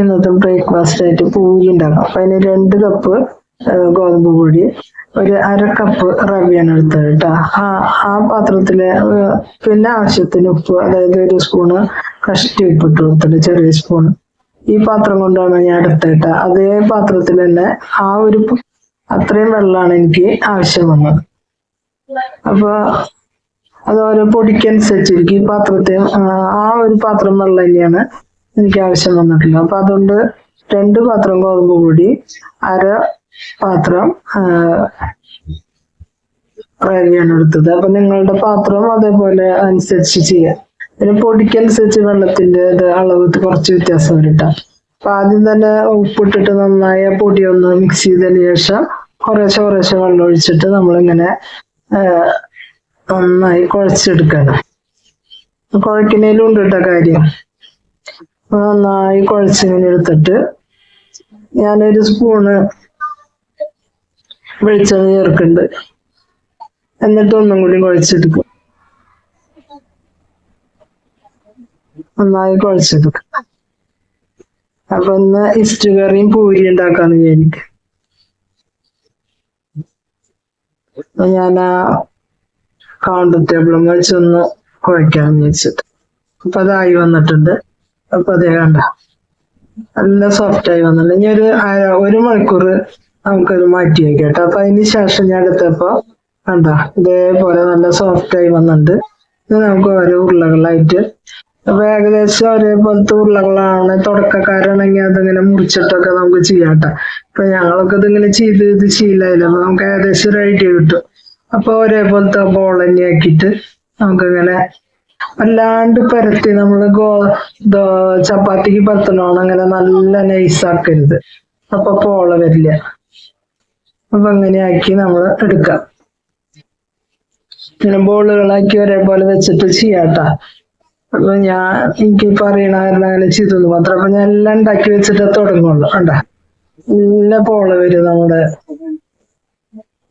ഇന്നത്തെ ബ്രേക്ക്ഫാസ്റ്റ് ആയിട്ട് പൂരി ഉണ്ടാക്കാം അപ്പൊ അതിന് രണ്ട് കപ്പ് ഗോതമ്പ് പൊടി ഒരു അര കപ്പ് റവയാണ് എടുത്തത് കേട്ടോ. ആ ആ പാത്രത്തിൽ പിന്നെ ആവശ്യത്തിന് ഉപ്പ് അതായത് ഒരു സ്പൂണ് കഷ്ടി ഉപ്പ് ഇട്ട് കൊടുത്തിട്ട് ചെറിയ സ്പൂൺ ഈ പാത്രം കൊണ്ടാണ് ഞാൻ എടുത്തത് കേട്ടോ. അതേ പാത്രത്തിൽ തന്നെ ആ ഒരു അത്രയും വെള്ളമാണ് എനിക്ക് ആവശ്യം വന്നത്. അപ്പൊ അത് ഓരോ പൊടിക്കനുസരിച്ചിരിക്കും. ഈ പാത്രത്തെ ആ ഒരു പാത്രം വെള്ളം തന്നെയാണ് എനിക്ക് ആവശ്യം വന്നിട്ടില്ല. അപ്പൊ അതുകൊണ്ട് രണ്ട് പാത്രം ഗോതമ്പ് പൊടി അര പാത്രം റാഗിയാണ് എടുത്തത്. അപ്പൊ നിങ്ങളുടെ പാത്രം അതേപോലെ അനുസരിച്ച് ചെയ്യാം. പിന്നെ പൊടിക്കനുസരിച്ച് വെള്ളത്തിന്റെ അളവ് കുറച്ച് വ്യത്യാസം വരട്ടാ. അപ്പൊ ആദ്യം തന്നെ ഉപ്പിട്ടിട്ട് നന്നായി പൊടി ഒന്ന് മിക്സ് ചെയ്തതിന് ശേഷം കുറേശ്ശെ കുറേശ്ശെ വെള്ളം ഒഴിച്ചിട്ട് നമ്മളിങ്ങനെ നന്നായി കുഴച്ചെടുക്കണം. കുഴക്കുന്നതിലും ഉണ്ട് കേട്ടോ കാര്യം. നന്നായി കുഴച്ചിങ്ങനെ എടുത്തിട്ട് ഞാനൊരു സ്പൂണ് വെളിച്ചെണ്ണ ചേർക്കുന്നുണ്ട്. എന്നിട്ട് ഒന്നും കൂടി കുഴച്ചെടുക്കും. നന്നായി കുഴച്ചെടുക്കും. അപ്പൊ ഒന്ന് ഇസ്റ്റ് കറിയും പൂരി ഉണ്ടാക്കാന്ന് വിചാരിക്കും. ഞാൻ കൗണ്ടർ ടേബിളും വെച്ചൊന്ന് കുഴക്കാന്ന് വിചാരിച്ചിട്ട്. അപ്പൊ അതായി വന്നിട്ടുണ്ട്. അപ്പൊ അതേ കണ്ട. നല്ല സോഫ്റ്റ് ആയി വന്നിട്ടുണ്ട്. ഇനി ഒരു ഒരു മണിക്കൂർ നമുക്കത് മാറ്റി വെക്കാം കേട്ടോ. അപ്പൊ അതിന് ശേഷം ഞാൻ എടുത്തപ്പോ കണ്ട ഇതേപോലെ നല്ല സോഫ്റ്റ് ആയി വന്നിട്ടുണ്ട്. ഇത് നമുക്ക് ഓരോ ഉരുളകളായിട്ട് അപ്പൊ ഏകദേശം ഒരേപോലത്തെ ഉരുളകളാണ്. തുടക്കക്കാരാണെങ്കിൽ അതിങ്ങനെ മുറിച്ചിട്ടൊക്കെ നമുക്ക് ചെയ്യാം ട്ടോ ഇപ്പൊ ഞങ്ങളൊക്കെ ഇതിങ്ങനെ ചെയ്ത് ഇത് ശീലമായില്ല അപ്പൊ നമുക്ക് ഏകദേശം ഒരു ഐഡിയ കിട്ടും. അപ്പൊ ഒരേപോലത്തെ ബോൾ ആക്കിയിട്ട് നമുക്കിങ്ങനെ അല്ലാണ്ട് പരത്തി നമ്മൾ ഗോ ചപ്പാത്തിക്ക് പരത്തണോണം അങ്ങനെ നല്ല നൈസ് ആക്കരുത്. അപ്പൊ പോള വരില്ല. അപ്പൊ അങ്ങനെ ആക്കി നമ്മൾ എടുക്കാം. ഇങ്ങനെ ബോളുകളാക്കി ഒരേപോലെ വെച്ചിട്ട് ചെയ്യാട്ടാ. അപ്പൊ ഞാൻ എനിക്ക് പറയണ കാരണം അങ്ങനെ ചെയ്തു മാത്രം അപ്പൊ ഞാൻ എല്ലാം ഉണ്ടാക്കി വെച്ചിട്ട് തുടങ്ങുള്ളൂ. അണ്ട നല്ല പോള വരും നമ്മുടെ.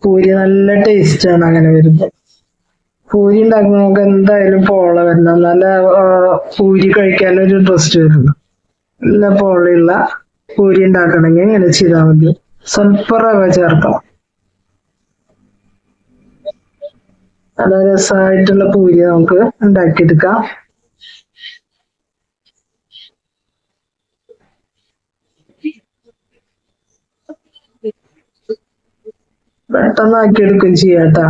പൂരി നല്ല ടേസ്റ്റാണ് അങ്ങനെ വരുമ്പോ. പൂരി ഉണ്ടാക്കുന്ന നമുക്ക് എന്തായാലും പോള വരണം. നല്ല പൂരി കഴിക്കാൻ ഒരു ഇൻട്രസ്റ്റ് വരുന്നു. നല്ല പോളയുള്ള പൂരി ഉണ്ടാക്കണമെങ്കിൽ ഇങ്ങനെ ചെയ്താൽ മതി. സ്വല്പ റവ ചേർക്കണം. നല്ല രസമായിട്ടുള്ള പൂരി നമുക്ക് ഉണ്ടാക്കിയെടുക്കാം. പെട്ടെന്ന് ആക്കിയെടുക്കുകയും ചെയ്യാട്ടാ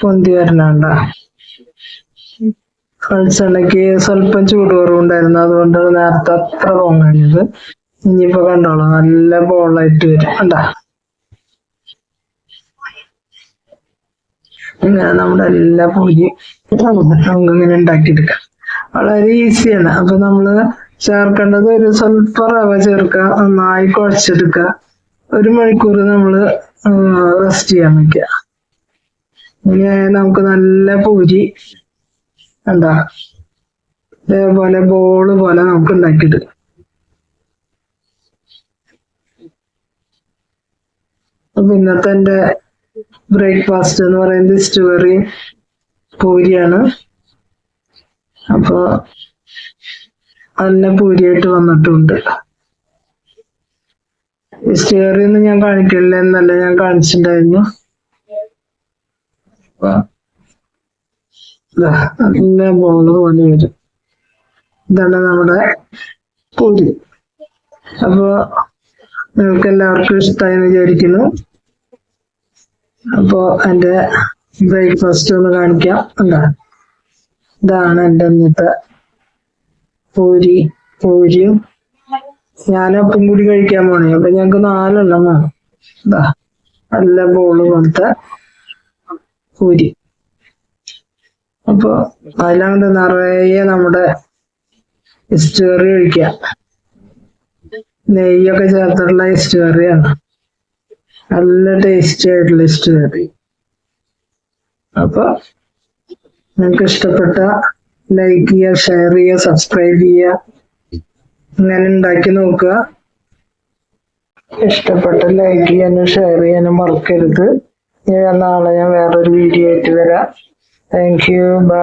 പൊന്തി വരണണ്ട വെളിച്ചെണ്ണയ്ക്ക് സ്വല്പം ചൂട് കുറവുണ്ടായിരുന്നു അതുകൊണ്ട് നേരത്തെ അത്ര പൊങ്ങാഞ്ഞത്. ഇനിയിപ്പോ കണ്ടോളൂ. നല്ല ബോളായിട്ട് വരും. കണ്ടാ? ഇങ്ങനെ നമ്മുടെ എല്ലാ പൂരി നമുക്കിങ്ങനെ ഉണ്ടാക്കിയെടുക്കാം. വളരെ ഈസിയാണ്. അപ്പൊ നമ്മൾ ചേർക്കേണ്ടത് ഒരു സ്വല്പ റവ ചേർക്കുക നന്നായി കുഴച്ചെടുക്കുക. ഒരു മണിക്കൂർ നമ്മൾ റെസ്റ്റ് ചെയ്യാൻ വെക്കുക. ഇനി നമുക്ക് നല്ല പൂരി എന്താ? ഇതേപോലെ ബോൾ പോലെ നമുക്ക് ഉണ്ടാക്കിയിട്ട്. അപ്പൊ ഇന്നത്തെ എന്റെ ബ്രേക്ക്ഫാസ്റ്റ് എന്ന് പറയുന്നത് സ്റ്റോറി പൂരിയാണ്. അപ്പൊ നല്ല പൂരിയായിട്ട് വന്നിട്ടുണ്ട്. സ്റ്റുവറി ഒന്നും ഞാൻ കാണിക്കില്ല എന്നല്ല ഞാൻ കാണിച്ചിട്ടുണ്ടായിരുന്നു. അപ്പൊ. പോകുന്നത് പോലെ വരും. ഇതാണ് നമ്മുടെ പൊതി അപ്പൊ നിങ്ങൾക്ക് എല്ലാവർക്കും ഇഷ്ടമായി വിചാരിക്കുന്നു. അപ്പോ എന്റെ ബ്രേക്ക്ഫാസ്റ്റ് ഒന്ന് കാണിക്കാം. എന്താ ഇതാണ് എന്റെ ഇന്നത്തെ പൂരി. പൂരിയും ഞാനപ്പം കൂടി കഴിക്കാൻ പോണേ. അപ്പൊ ഞങ്ങക്ക് നാലെണ്ണം വേണം ഇതാ നല്ല ബോൾ പോലത്തെ പൂരി. അപ്പൊ അതിലാണ്ട് നിറയെ നമ്മുടെ ഹിസ്റ്ററി ഒഴിക്കുക നെയ്യൊക്കെ ചേർത്തിട്ടുള്ള ഹിസ്റ്ററിയാണ് നല്ല ടേസ്റ്റി ആയിട്ടുള്ള ഹിസ്റ്ററി അപ്പൊ നിങ്ങൾക്ക് ഇഷ്ടപ്പെട്ട ലൈക്ക് ചെയ്യുക ഷെയർ ചെയ്യുക സബ്സ്ക്രൈബ് ചെയ്യുക. ഇങ്ങനെ ഉണ്ടാക്കി നോക്കുക. ഇഷ്ടപ്പെട്ട ലൈക്ക് ചെയ്യാനും ഷെയർ ചെയ്യാനും മറക്കരുത്. ഞാൻ നാളെ ഞാൻ വേറൊരു വീഡിയോ ആയിട്ട് വരാം. Thank you by